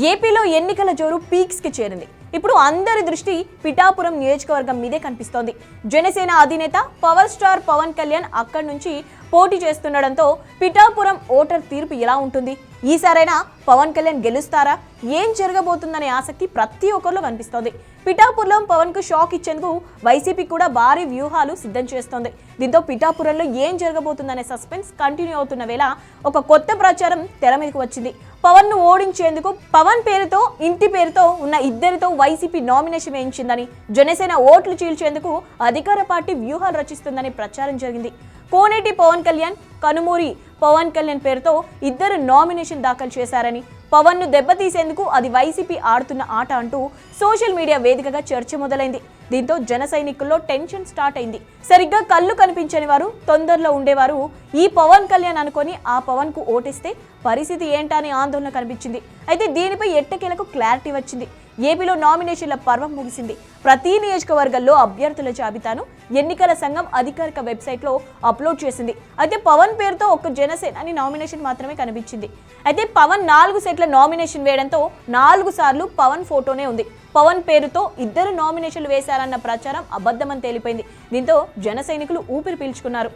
ఏపీలో ఎన్నికల జోరు పీక్స్కి చేరింది. ఇప్పుడు అందరి దృష్టి పిఠాపురం నియోజకవర్గం మీదే కనిపిస్తోంది. జనసేన అధినేత పవర్ స్టార్ పవన్ కళ్యాణ్ అక్కడి నుంచి పోటీ చేస్తుండడంతో పిఠాపురం ఓటర్ తీర్పు ఎలా ఉంటుంది? ఈసారైనా పవన్ కళ్యాణ్ గెలుస్తారా? ఏం జరగబోతుందనే ఆసక్తి ప్రతి ఒక్కరిలో కనిపిస్తోంది. పిఠాపురం పవన్కు షాక్ ఇచ్చేందుకు వైసీపీ కూడా భారీ వ్యూహాలు సిద్ధం చేస్తోంది. దీంతో పిఠాపురంలో ఏం జరగబోతుందనే సస్పెన్స్ కంటిన్యూ అవుతున్న వేళ ఒక కొత్త ప్రచారం తెర మీదకు వచ్చింది. పవన్ను ఓడించేందుకు పవన్ పేరుతో ఇంటి పేరుతో ఉన్న ఇద్దరితో వైసీపీ నామినేషన్ వేయించిందని జనసేన ఓట్లు చీల్చేందుకు అధికార పార్టీ వ్యూహాలు రచిస్తుందని ప్రచారం జరిగింది. కోనేటి పవన్ కళ్యాణ్ కనుమూరి పవన్ కళ్యాణ్ పేరుతో ఇద్దరు నామినేషన్ దాఖలు చేశారని పవన్ను దెబ్బతీసేందుకు అది వైసీపీ ఆడుతున్న ఆట అంటూ సోషల్ మీడియా వేదికగా చర్చ మొదలైంది. దీంతో జన సైనికుల్లో టెన్షన్ స్టార్ట్ అయింది. సరిగ్గా కళ్ళు కనిపించని వారు తొందరలో ఉండేవారు ఈ పవన్ కళ్యాణ్ అనుకొని ఆ పవన్కు ఓటిస్తే పరిస్థితి ఏంటా అని ఆందోళన కనిపించింది. అయితే దీనిపై ఎట్టకేలకు క్లారిటీ వచ్చింది. ఏపీలో నామినేషన్ల పర్వం ముగిసింది. ప్రతి నియోజకవర్గంలో అభ్యర్థుల జాబితాను ఎన్నికల సంఘం అధికారిక వెబ్సైట్లో అప్లోడ్ చేసింది. అయితే పవన్ పేరుతో ఒక్క జనసేన అని నామినేషన్ మాత్రమే కనిపించింది. అయితే పవన్ నాలుగు సెట్ల నామినేషన్ వేయడంతో నాలుగు సార్లు పవన్ ఫోటోనే ఉంది. పవన్ పేరుతో ఇద్దరు నామినేషన్లు వేశారన్న ప్రచారం అబద్ధమని తేలిపోయింది. దీంతో జన సైనికులు ఊపిరి పీల్చుకున్నారు.